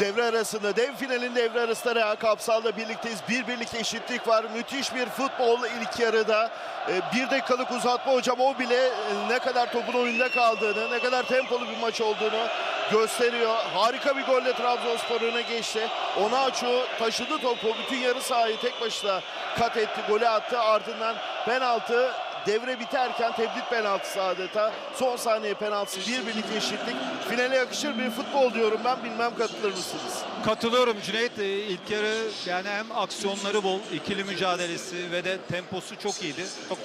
Devre arasında, dev finalin devre arasında Real Kapsal'la birlikteyiz. Bir birlik eşitlik var. Müthiş bir futbol ilk yarıda. Ee, Bir dakikalık uzatma hocam o bile e, ne kadar topun oyunda kaldığını, ne kadar tempolu bir maç olduğunu gösteriyor. Harika bir golle Trabzonspor öne geçti. Onaçu taşıdı topu. Bütün yarı sahayı tek başına kat etti. Golü attı. Ardından penaltı devre biterken tebdit penaltısı adeta. Son saniye penaltısı bir birlik eşitlik. Finale yakışır bir futbol diyorum ben. Bilmem katılır mısınız? Katılıyorum Cüneyt. Ee, İlk yarı yani hem aksiyonları bol, ikili mücadelesi ve de temposu çok iyiydi. Çok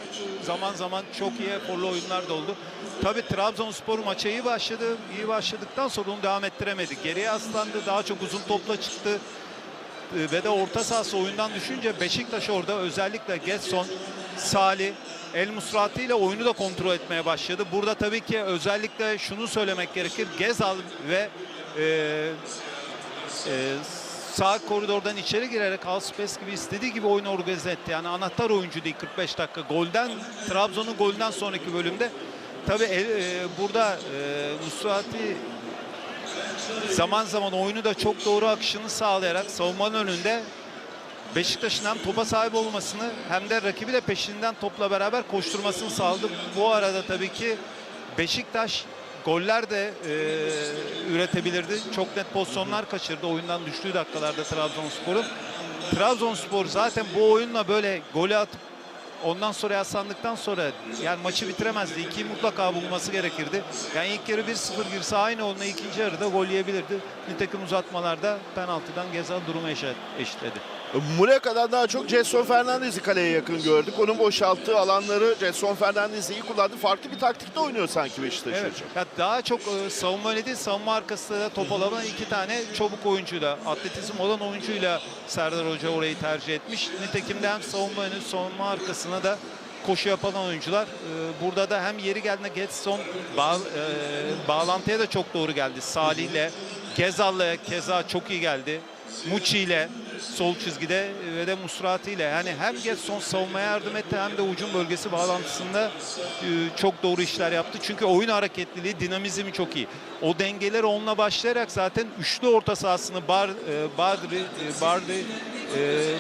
zaman zaman çok iyi eforlu oyunlar da oldu. Tabii Trabzonspor maça iyi başladı. İyi başladıktan sonra onu devam ettiremedi. Geriye aslandı. Daha çok uzun topla çıktı. Ee, Ve de orta sahası oyundan düşünce Beşiktaş orada özellikle Getson, Salih, El Musrati ile oyunu da kontrol etmeye başladı. Burada tabii ki özellikle şunu söylemek gerekir. Gezal ve e, e, sağ koridordan içeri girerek Alspes gibi istediği gibi oyunu organize etti. Yani anahtar oyuncu değil 45 dakika. Golden Trabzon'un golünden sonraki bölümde tabii e, e, burada e, Musrati zaman zaman oyunu da çok doğru akışını sağlayarak savunmanın önünde Beşiktaş'ın hem topa sahip olmasını hem de rakibi de peşinden topla beraber koşturmasını sağladı. Bu arada tabii ki Beşiktaş goller de e, üretebilirdi. Çok net pozisyonlar kaçırdı oyundan düştüğü dakikalarda Trabzonspor'un. Trabzonspor zaten bu oyunla böyle golü atıp ondan sonra yaslandıktan sonra yani maçı bitiremezdi. İkiyi mutlaka bulması gerekirdi. Yani ilk yarı 1-0 girse aynı onunla ikinci yarıda gol yiyebilirdi. Nitekim uzatmalarda penaltıdan Gezal durumu eşit, eşitledi. Muleka'dan daha çok Jetson Fernandez'i kaleye yakın gördük. Onun boşalttığı alanları Jetson Fernandez iyi kullandı. Farklı bir taktikte oynuyor sanki Beşiktaş Evet. hocam. Ya daha çok e, savunma öyle değil, savunma arkasında da top alan iki tane çabuk oyuncuyla, atletizm olan oyuncuyla Serdar Hoca orayı tercih etmiş. Nitekim de hem savunma önü, savunma arkasına da koşu yapan oyuncular. E, Burada da hem yeri geldiğinde Getson bağ, e, bağlantıya da çok doğru geldi. Salih'le, Gezal'la keza çok iyi geldi. Muçi ile sol çizgide ve de Musrati ile yani hem Getson savunmaya yardım etti hem de ucun bölgesi bağlantısında e, çok doğru işler yaptı. Çünkü oyun hareketliliği, dinamizmi çok iyi. O dengeleri onunla başlayarak zaten üçlü orta sahasını Bar, e, Badri, e, Bardi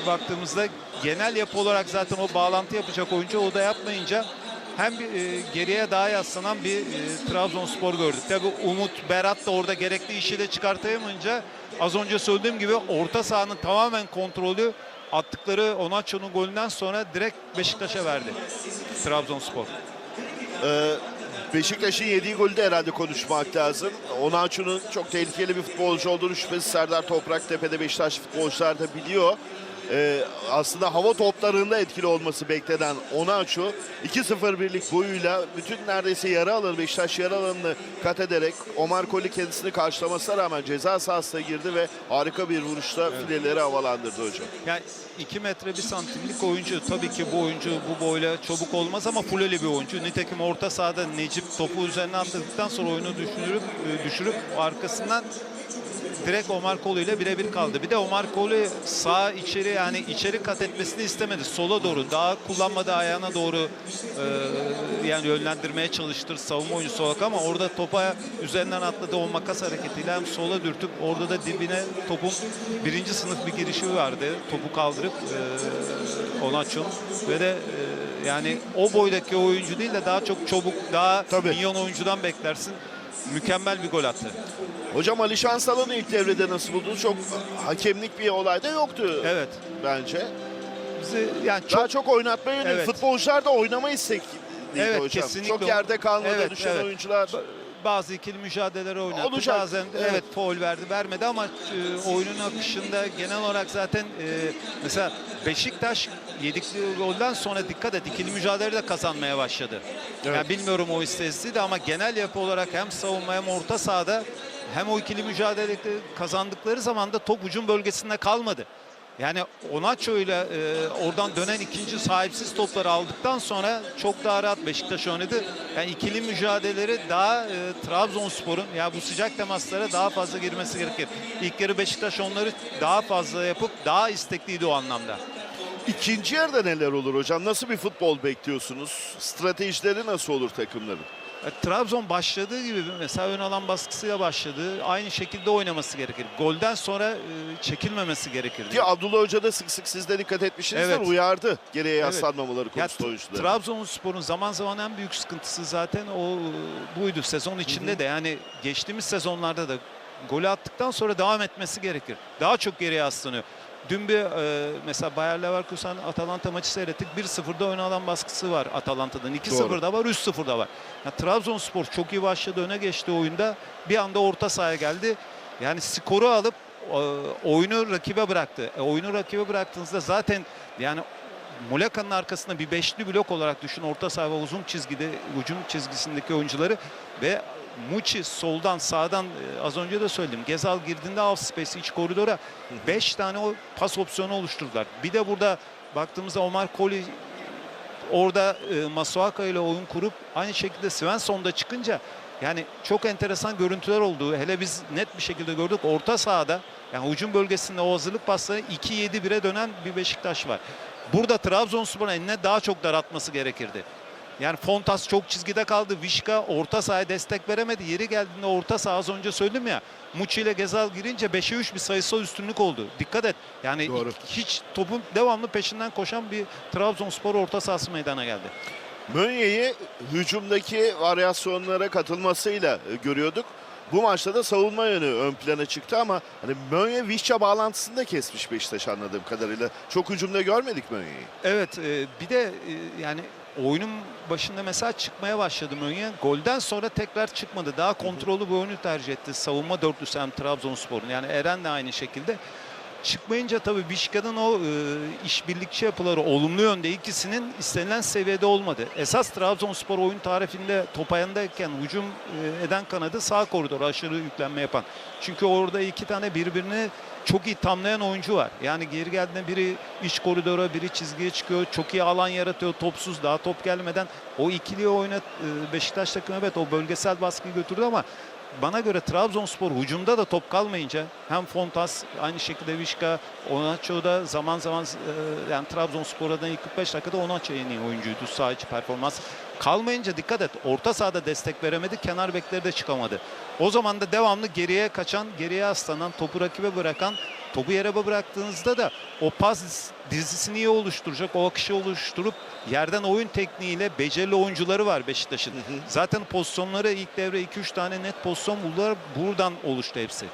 baktığımızda genel yapı olarak zaten o bağlantı yapacak oyuncu o da yapmayınca hem e, geriye daha yaslanan bir e, Trabzonspor gördük. Tabi Umut Berat da orada gerekli işi de çıkartamayınca az önce söylediğim gibi orta sahanın tamamen kontrolü attıkları Onaço'nun golünden sonra direkt Beşiktaş'a verdi Trabzonspor. Ee, Beşiktaş'ın yediği golü de herhalde konuşmak lazım. Onaçu'nun çok tehlikeli bir futbolcu olduğunu şüphesiz Serdar Topraktepe'de Beşiktaş futbolcular da biliyor. Ee, aslında hava toplarında etkili olması beklenen Onaçu 2-0 birlik boyuyla bütün neredeyse yarı alanı Beşiktaş yarı alanını kat ederek Omar Koli kendisini karşılamasına rağmen ceza sahasına girdi ve harika bir vuruşla fileleri havalandırdı hocam. Yani 2 metre 1 santimlik oyuncu. Tabii ki bu oyuncu bu boyla çabuk olmaz ama fuleli bir oyuncu. Nitekim orta sahada Necip topu üzerine atladıktan sonra oyunu düşürüp e, düşürüp arkasından direkt Omar Kolu ile birebir kaldı. Bir de Omar Kolu sağ içeri yani içeri kat etmesini istemedi. Sola doğru daha kullanmadığı ayağına doğru e, yani yönlendirmeye çalıştır savunma oyuncusu olarak ama orada topa üzerinden atladı o makas hareketiyle hem sola dürtüp orada da dibine topun birinci sınıf bir girişi vardı. Topu kaldırıp e, Onaç'ın ve de e, yani o boydaki oyuncu değil de daha çok çabuk daha Tabii. milyon oyuncudan beklersin. Mükemmel bir gol attı. Hocam Ali Şansal'ın ilk devrede nasıl buldunuz? Çok hakemlik bir olay da yoktu Evet. bence. Bizi yani çok Daha çok oynatmaya yönelik. Evet. Futbolcular da oynama istekliydi Evet, hocam. kesinlikle. Çok yerde kalmadı Evet, düşen evet. oyuncular. Bazı ikili mücadeleleri oynattı. Olacak. Bazen Evet. evet, foul verdi, vermedi ama e, oyunun akışında genel olarak zaten e, mesela Beşiktaş yedikleri golden sonra dikkat et ikili mücadele de kazanmaya başladı. Evet. Yani bilmiyorum o istatistiği de ama genel yapı olarak hem savunma hem orta sahada hem o ikili mücadele kazandıkları zaman da top ucun bölgesinde kalmadı. Yani Onaço ile e, oradan dönen ikinci sahipsiz topları aldıktan sonra çok daha rahat Beşiktaş oynadı. Yani ikili mücadeleleri daha e, Trabzonspor'un ya bu sıcak temaslara daha fazla girmesi gerekir. İlk yarı Beşiktaş onları daha fazla yapıp daha istekliydi o anlamda. İkinci yarıda neler olur hocam? Nasıl bir futbol bekliyorsunuz? Stratejileri nasıl olur takımların? E, Trabzon başladığı gibi mesela ön alan baskısıyla başladı. Aynı şekilde oynaması gerekir. Golden sonra e, çekilmemesi gerekirdi. Ki Abdullah Hoca da sık sık siz de dikkat etmişsinizdir Evet. uyardı geriye Evet. yaslanmamaları Ya, konusunda oyuncuları. Trabzonspor'un zaman zaman en büyük sıkıntısı zaten o e, buydu sezon içinde de yani geçtiğimiz sezonlarda da golü attıktan sonra devam etmesi gerekir. Daha çok geriye yaslanıyor. Dün bir e, mesela Bayer Leverkusen Atalanta maçı seyrettik. 1-0'da ön alan baskısı var Atalanta'dan. 2-0'da var, 3-0'da var. Ya, Trabzonspor çok iyi başladı, öne geçti oyunda. Bir anda orta sahaya geldi. Yani skoru alıp e, oyunu rakibe bıraktı. E, oyunu rakibe bıraktığınızda zaten yani Muleka'nın arkasında bir beşli blok olarak düşün. Orta saha ve uzun çizgide, hücum çizgisindeki oyuncuları ve Muçi soldan sağdan e, az önce de söyledim. Gezal girdiğinde off space iç koridora 5 tane o pas opsiyonu oluşturdular. Bir de burada baktığımızda Omar Koli orada e, Masuaka ile oyun kurup aynı şekilde Svensson da çıkınca yani çok enteresan görüntüler oldu. Hele biz net bir şekilde gördük. Orta sahada yani hücum bölgesinde o hazırlık pasları 2-7-1'e dönen bir Beşiktaş var. Burada Trabzonspor'un eline daha çok daraltması gerekirdi. Yani Fontas çok çizgide kaldı. Vişka orta sahaya destek veremedi. Yeri geldiğinde orta saha az önce söyledim ya. Muçi ile Gezal girince 5'e 3 bir sayısal üstünlük oldu. Dikkat et. Yani Doğru. hiç topun devamlı peşinden koşan bir Trabzonspor orta sahası meydana geldi. Mönye'yi hücumdaki varyasyonlara katılmasıyla e, görüyorduk. Bu maçta da savunma yönü ön plana çıktı ama hani Mönye Vişça bağlantısını da kesmiş Beşiktaş anladığım kadarıyla. Çok hücumda görmedik Mönye'yi. Evet e, bir de e, yani oyunun başında mesela çıkmaya başladı Mönye. Golden sonra tekrar çıkmadı. Daha kontrollü bir oyunu tercih etti. Savunma dörtlüsü hem Trabzonspor'un. Yani Eren de aynı şekilde. Çıkmayınca tabii Vişka'nın o e, işbirlikçi yapıları olumlu yönde ikisinin istenilen seviyede olmadı. Esas Trabzonspor oyun tarifinde top ayağındayken hücum e, eden kanadı sağ koridora aşırı yüklenme yapan. Çünkü orada iki tane birbirini çok iyi tamlayan oyuncu var. Yani geri geldiğinde biri iç koridora, biri çizgiye çıkıyor. Çok iyi alan yaratıyor topsuz. Daha top gelmeden o ikiliyi oynat e, Beşiktaş takımı evet o bölgesel baskıyı götürdü ama bana göre Trabzonspor hücumda da top kalmayınca hem Fontas aynı şekilde Vişka, Onaço da zaman zaman e, yani Trabzonspor'dan ilk 45 dakikada Onaço en iyi oyuncuydu sağ performans. Kalmayınca dikkat et orta sahada destek veremedi kenar bekleri de çıkamadı. O zaman da devamlı geriye kaçan, geriye aslanan, topu rakibe bırakan, topu yere bıraktığınızda da o pas dizisini iyi oluşturacak, o akışı oluşturup yerden oyun tekniğiyle becerili oyuncuları var Beşiktaş'ın. Zaten pozisyonları ilk devre 2-3 tane net pozisyon buldular. Buradan oluştu hepsi.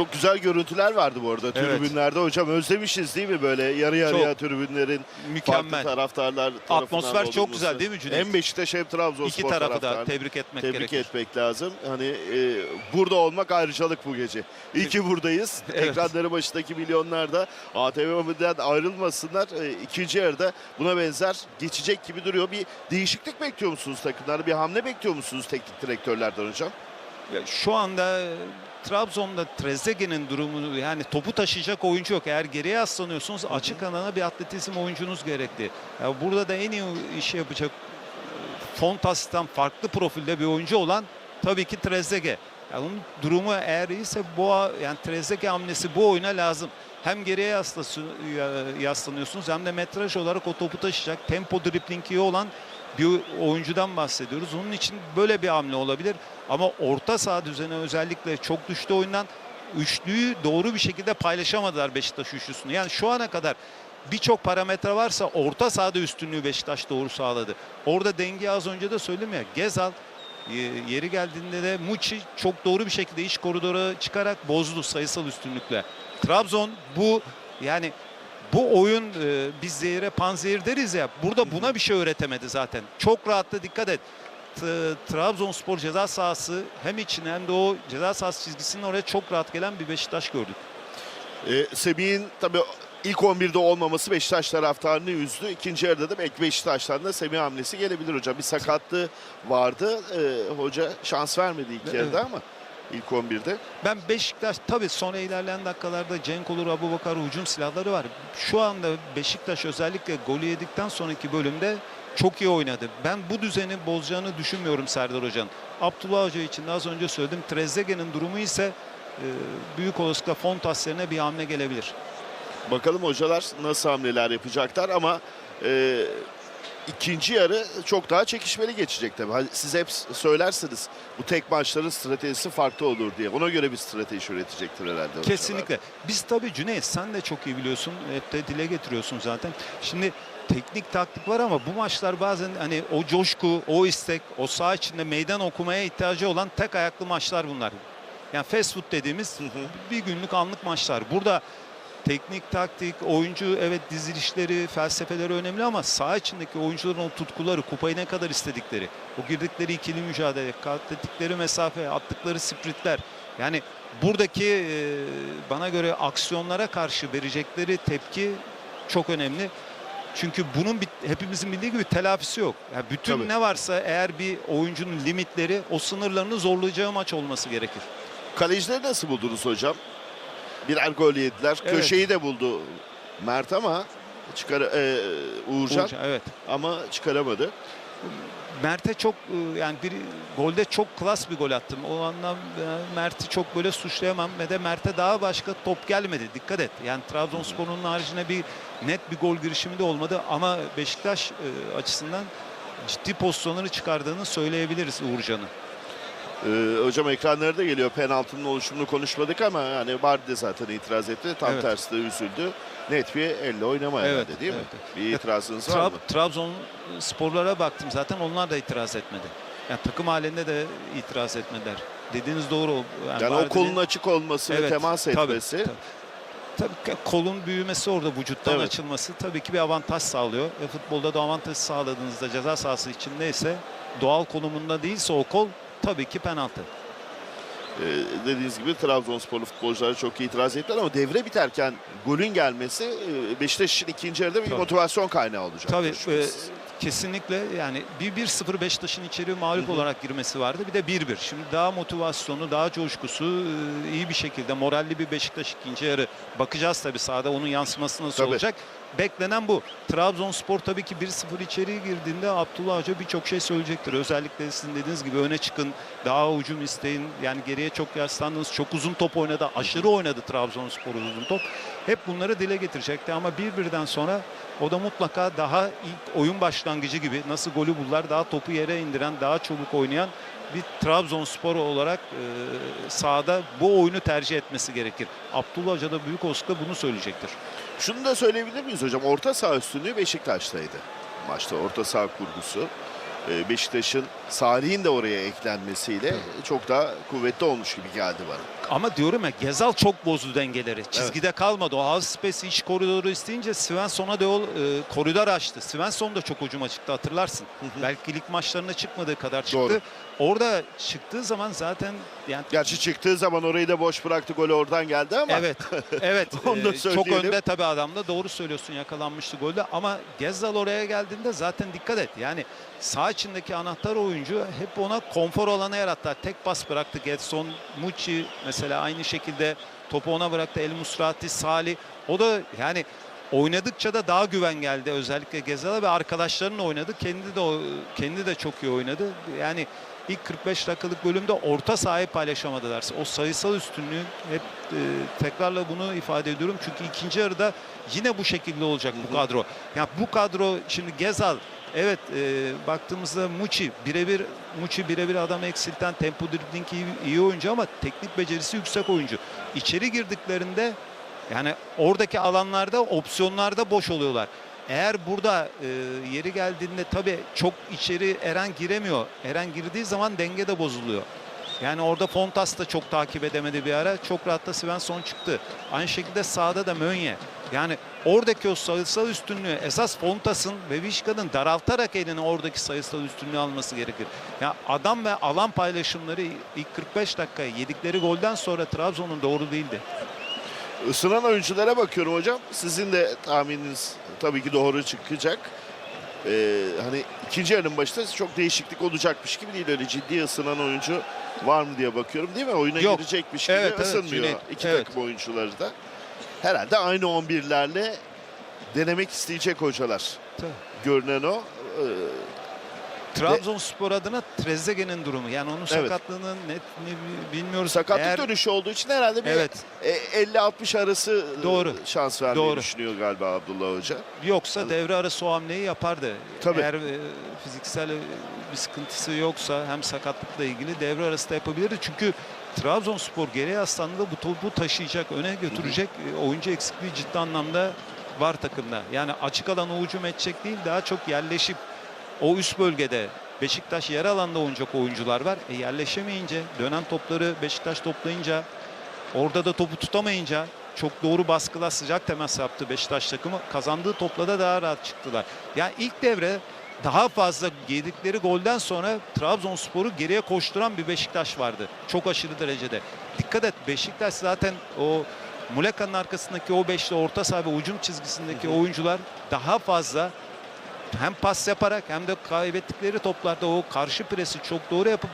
Çok güzel görüntüler vardı bu arada tribünlerde. Hocam özlemişiz değil mi böyle yarı yarıya Çok. tribünlerin Mükemmel. farklı taraftarlar tarafından Atmosfer çok güzel değil mi Cüneyt? Hem Beşiktaş hem Trabzonspor İki tarafı da taraftarını tebrik etmek tebrik gerekir. etmek lazım. Hani e, burada olmak ayrıcalık bu gece. İyi ki buradayız. Evet. Ekranları başındaki milyonlar da ATV'den ayrılmasınlar. E, ikinci yarıda buna benzer geçecek gibi duruyor. Bir değişiklik bekliyor musunuz takımlarda? Bir hamle bekliyor musunuz teknik direktörlerden hocam? Ya Şu anda Trabzon'da Trezeguet'in durumu yani topu taşıyacak oyuncu yok. Eğer geriye aslanıyorsunuz açık alana bir atletizm oyuncunuz gerekli. Ya burada da en iyi işi yapacak Fontas'tan farklı profilde bir oyuncu olan tabii ki Trezeguet. Yani onun durumu eğer iyiyse bu yani Trezeguet hamlesi bu oyuna lazım. Hem geriye yaslanıyorsunuz hem de metraj olarak o topu taşıyacak. Tempo dribling iyi olan bir oyuncudan bahsediyoruz. Onun için böyle bir hamle olabilir. Ama orta saha düzeni özellikle çok düştü oyundan. Üçlüyü doğru bir şekilde paylaşamadılar Beşiktaş üçlüsünü. Yani şu ana kadar birçok parametre varsa orta sahada üstünlüğü Beşiktaş doğru sağladı. Orada dengeyi az önce de söyledim ya. Gezal e, yeri geldiğinde de Muçi çok doğru bir şekilde iç koridora çıkarak bozdu sayısal üstünlükle. Trabzon bu yani bu oyun e, biz zehire panzehir deriz ya burada buna bir şey öğretemedi zaten. Çok rahatlı dikkat et. T- Trabzonspor ceza sahası hem içine hem de o ceza sahası çizgisinin oraya çok rahat gelen bir Beşiktaş gördük. E, Semih'in tabii ilk 11'de olmaması Beşiktaş taraftarını üzdü. İkinci yarıda da belki Beşiktaş'tan da Semih hamlesi gelebilir hocam. Bir sakatlığı vardı. E, hoca şans vermedi ilk Evet. yarıda ama ilk 11'de. Ben Beşiktaş tabii sonra ilerleyen dakikalarda Cenk olur, Abubakar hücum silahları var. Şu anda Beşiktaş özellikle golü yedikten sonraki bölümde çok iyi oynadı. Ben bu düzeni bozacağını düşünmüyorum Serdar Hoca'nın. Abdullah Hoca için de az önce söyledim. Trezeguet'in durumu ise e, büyük olasılıkla Fontas yerine bir hamle gelebilir. Bakalım hocalar nasıl hamleler yapacaklar ama e, ikinci yarı çok daha çekişmeli geçecek tabii. Hani Siz hep söylersiniz bu tek maçların stratejisi farklı olur diye. Ona göre bir strateji üretecektir herhalde. Kesinlikle. Biz tabii Cüneyt sen de çok iyi biliyorsun. Hep de dile getiriyorsun zaten. Şimdi teknik taktik var ama bu maçlar bazen hani o coşku, o istek, o saha içinde meydan okumaya ihtiyacı olan tek ayaklı maçlar bunlar. Yani fast food dediğimiz bir günlük anlık maçlar. Burada teknik taktik, oyuncu evet dizilişleri, felsefeleri önemli ama saha içindeki oyuncuların o tutkuları, kupayı ne kadar istedikleri, o girdikleri ikili mücadele, kat ettikleri mesafe, attıkları sprintler. Yani buradaki e, bana göre aksiyonlara karşı verecekleri tepki çok önemli. Çünkü bunun hepimizin bildiği gibi telafisi yok. Yani bütün Tabii. ne varsa eğer bir oyuncunun limitleri o sınırlarını zorlayacağı maç olması gerekir. Kalecileri nasıl buldunuz hocam? Birer gol yediler. Evet. Köşeyi de buldu Mert ama çıkar e, Uğurcan Uğurcan, evet. ama çıkaramadı. Mert'e çok e, yani bir golde çok klas bir gol attım. O anlam e, Mert'i çok böyle suçlayamam ve de Mert'e daha başka top gelmedi. Dikkat et. Yani Trabzonspor'un haricinde bir net bir gol girişimi de olmadı ama Beşiktaş e, açısından ciddi pozisyonları çıkardığını söyleyebiliriz Uğurcan'ın. Ee, hocam ekranlarda geliyor penaltının oluşumunu konuşmadık ama yani Bardi de zaten itiraz etti. Tam Evet. tersi de üzüldü. Net bir elle oynama Evet, herhalde değil mi? evet. Bir itirazınız var Trab mı? Trabzon sporlara baktım zaten onlar da itiraz etmedi. Yani takım halinde de itiraz etmediler. Dediğiniz doğru. Yani o kolun açık olması ve Evet, temas tabii, etmesi. tabii. Tabii ki kolun büyümesi orada vücuttan Evet. açılması tabii ki bir avantaj sağlıyor. Ve futbolda da avantaj sağladığınızda ceza sahası içindeyse doğal konumunda değilse o kol tabii ki penaltı. Ee, dediğiniz gibi Trabzonsporlu futbolcular çok iyi itiraz ettiler ama devre biterken golün gelmesi e, Beşiktaş için ikinci yarıda bir Tabii. motivasyon kaynağı olacak. Tabii e, kesinlikle yani bir 1-0 Beşiktaş'ın içeri mağlup Hı hı. olarak girmesi vardı. Bir de 1-1. Şimdi daha motivasyonu, daha coşkusu iyi bir şekilde moralli bir Beşiktaş ikinci yarı. Bakacağız tabii sahada onun yansıması nasıl Tabii. olacak. Beklenen bu. Trabzonspor tabii ki 1-0 içeri girdiğinde Abdullah Hoca birçok şey söyleyecektir. Özellikle sizin dediğiniz gibi öne çıkın, daha hücum isteyin. Yani geriye çok yaslandınız. Çok uzun top oynadı. Aşırı oynadı Trabzonspor uzun top. Hep bunları dile getirecekti ama bir birden sonra o da mutlaka daha ilk oyun başlangıcı gibi nasıl golü buldular daha topu yere indiren daha çabuk oynayan bir Trabzonspor olarak e, sahada bu oyunu tercih etmesi gerekir. Abdullah Hoca da büyük olasılıkla bunu söyleyecektir. Şunu da söyleyebilir miyiz hocam? Orta saha üstünlüğü Beşiktaş'taydı. Maçta orta saha kurgusu. Ee, Beşiktaş'ın Salih'in de oraya eklenmesiyle çok daha kuvvetli olmuş gibi geldi bana. Ama diyorum ya Gezal çok bozdu dengeleri. Çizgide kalmadı. O half space iç koridoru isteyince Svensson'a da yol e, koridor açtı. Svensson da çok hücuma çıktı hatırlarsın. Belki lig maçlarına çıkmadığı kadar çıktı. Doğru. Orada çıktığı zaman zaten yani Gerçi çıktığı zaman orayı da boş bıraktı. Gol oradan geldi ama Evet. Evet. Onu da Ee, çok önde tabii adam da doğru söylüyorsun yakalanmıştı golde ama Gezzal oraya geldiğinde zaten dikkat et. Yani sağ içindeki anahtar oyuncu hep ona konfor alanı yarattı. Tek pas bıraktı Getson, Mucci mesela aynı şekilde topu ona bıraktı. El Musrati, Salih. O da yani oynadıkça da daha güven geldi özellikle Gezal'a ve arkadaşlarının oynadı. Kendi de o- kendi de çok iyi oynadı. Yani ilk 45 dakikalık bölümde orta sahayı paylaşamadılar. O sayısal üstünlüğü hep e, tekrarla bunu ifade ediyorum. Çünkü ikinci yarıda yine bu şekilde olacak bu kadro. Yani bu kadro şimdi Gezal evet e, baktığımızda Muçi birebir Muçi birebir adam eksilten tempo dribbling iyi, iyi oyuncu ama teknik becerisi yüksek oyuncu. İçeri girdiklerinde yani oradaki alanlarda opsiyonlarda boş oluyorlar. Eğer burada e, yeri geldiğinde tabii çok içeri Eren giremiyor. Eren girdiği zaman denge de bozuluyor. Yani orada Fontas da çok takip edemedi bir ara. Çok rahat da Svensson çıktı. Aynı şekilde sağda da Mönye. Yani oradaki o sayısal üstünlüğü esas Fontas'ın ve Vişka'nın daraltarak eline oradaki sayısal üstünlüğü alması gerekir. Ya adam ve alan paylaşımları ilk 45 dakika yedikleri golden sonra Trabzon'un doğru değildi. Isınan oyunculara bakıyorum hocam. Sizin de tahmininiz tabii ki doğru çıkacak. Ee, hani ikinci yarının başında çok değişiklik olacakmış gibi değil. Öyle ciddi ısınan oyuncu var mı diye bakıyorum değil mi? Oyuna Yok. girecekmiş gibi Evet, evet, ısınmıyor Cüneyt. iki Evet. takım oyuncuları da. Herhalde aynı 11'lerle denemek isteyecek hocalar. Tabii. Görünen o. Ee, Trabzonspor adına Trezeguet'in durumu. Yani onun sakatlığının net ne bilmiyoruz. Sakatlık Eğer- dönüşü olduğu için herhalde bir Evet. e, 50-60 arası e, Doğru. şans vermeyi Doğru. düşünüyor galiba Abdullah Hoca. Yoksa devre arası o hamleyi yapardı. Tabii. Eğer e, fiziksel e, bir sıkıntısı yoksa hem sakatlıkla ilgili devre arası da yapabilirdi. Çünkü Trabzonspor geriye yaslandığında bu topu taşıyacak, öne götürecek e, oyuncu eksikliği ciddi anlamda var takımda. Yani açık alana hücum edecek değil daha çok yerleşip o üst bölgede Beşiktaş yer alanda oynayacak oyuncular var. E yerleşemeyince, dönen topları Beşiktaş toplayınca, orada da topu tutamayınca çok doğru baskılar sıcak temas yaptı Beşiktaş takımı. Kazandığı topla da daha rahat çıktılar. Yani ilk devre daha fazla yedikleri golden sonra Trabzonspor'u geriye koşturan bir Beşiktaş vardı. Çok aşırı derecede. Dikkat et Beşiktaş zaten o Muleka'nın arkasındaki o beşli orta saha ve ucum çizgisindeki oyuncular daha fazla hem pas yaparak hem de kaybettikleri toplarda o karşı presi çok doğru yapıp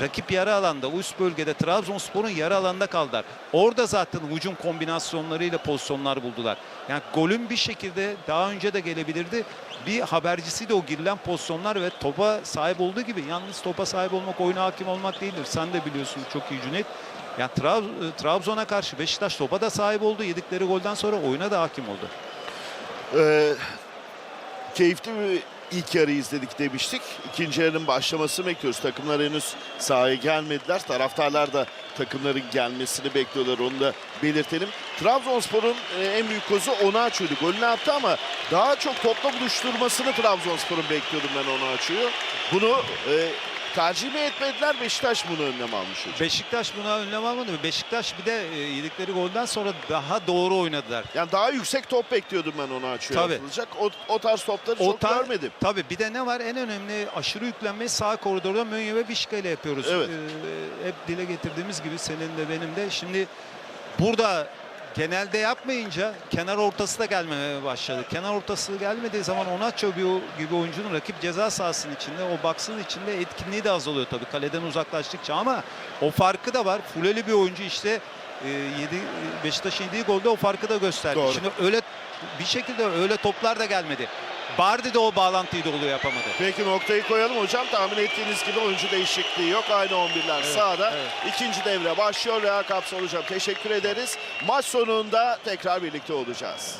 rakip yarı alanda, üst bölgede Trabzonspor'un yarı alanda kaldılar. Orada zaten hücum kombinasyonlarıyla pozisyonlar buldular. Yani golün bir şekilde daha önce de gelebilirdi. Bir habercisi de o girilen pozisyonlar ve topa sahip olduğu gibi yalnız topa sahip olmak, oyuna hakim olmak değildir. Sen de biliyorsun çok iyi Cüneyt. Yani Trab- Trabzon'a karşı Beşiktaş topa da sahip oldu. Yedikleri golden sonra oyuna da hakim oldu. Ee, keyifli bir ilk yarı izledik demiştik. İkinci yarının başlamasını bekliyoruz. Takımlar henüz sahaya gelmediler. Taraftarlar da takımların gelmesini bekliyorlar. Onu da belirtelim. Trabzonspor'un e, en büyük kozu onu açıyordu. Golünü attı ama daha çok topla buluşturmasını Trabzonspor'un bekliyordum ben onu açıyor. Bunu e, tercih mi etmediler? Beşiktaş bunu önlem almış hocam. Beşiktaş buna önlem almadı. Beşiktaş bir de e, yedikleri golden sonra daha doğru oynadılar. Yani daha yüksek top bekliyordum ben onu açıyor Tabii. atılacak. O, o tarz topları O çok tar- görmedim. Tabii bir de ne var? En önemli aşırı yüklenmeyi sağ koridorda Mönye ve Bişka ile yapıyoruz. Evet. Ee, hep dile getirdiğimiz gibi senin de benim de. Şimdi burada genelde yapmayınca kenar ortası da gelmeye başladı. Kenar ortası gelmediği zaman Onaço bir- gibi oyuncunun rakip ceza sahasının içinde, o baksın içinde etkinliği de azalıyor tabii kaleden uzaklaştıkça ama o farkı da var. Fuleli bir oyuncu işte e, yedi, Beşiktaş'ın yediği golde o farkı da gösterdi. Doğru. Şimdi öyle bir şekilde öyle toplar da gelmedi. Bardi de o bağlantıyı dolu yapamadı. Peki noktayı koyalım hocam. Tahmin ettiğiniz gibi oyuncu değişikliği yok. Aynı 11'ler Evet, sağda. evet. İkinci devre başlıyor. Reha Kapsal hocam teşekkür ederiz. Maç sonunda tekrar birlikte olacağız.